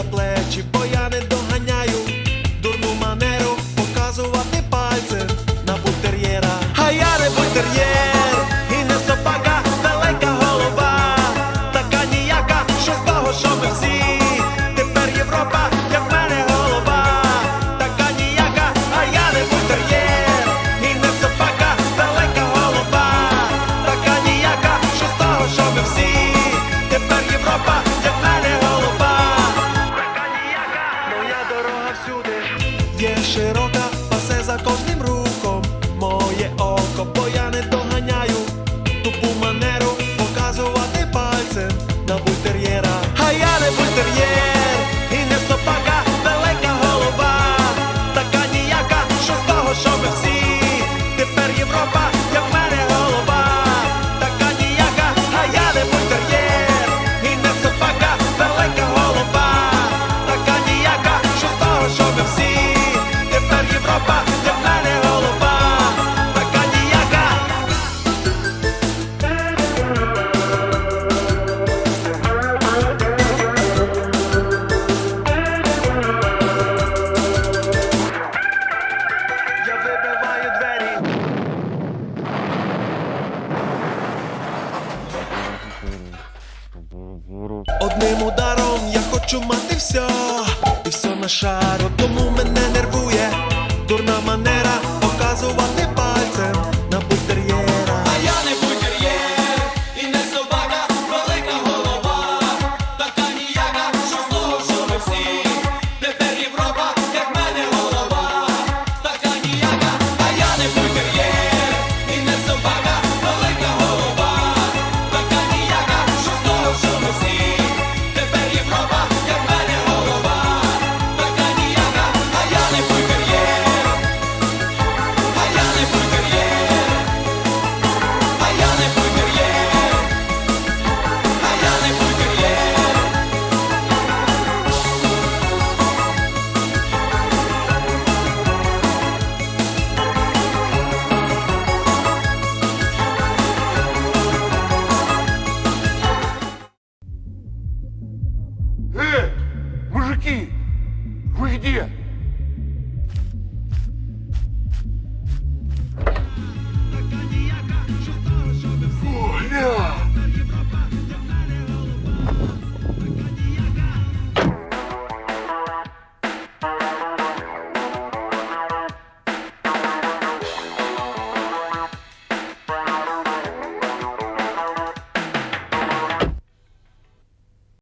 за плечі, бо я не доганяю дурну манеру показувати пальцем на бутер'єра. А я не бутер'єр, і не собака, далека голова, така ніяка, що з того, що ми всі. є широка, пасе за кожним рухом моє око, бо я не доганяю тупу мене. Одним ударом я хочу мати все, і все на шару, тому мене. где?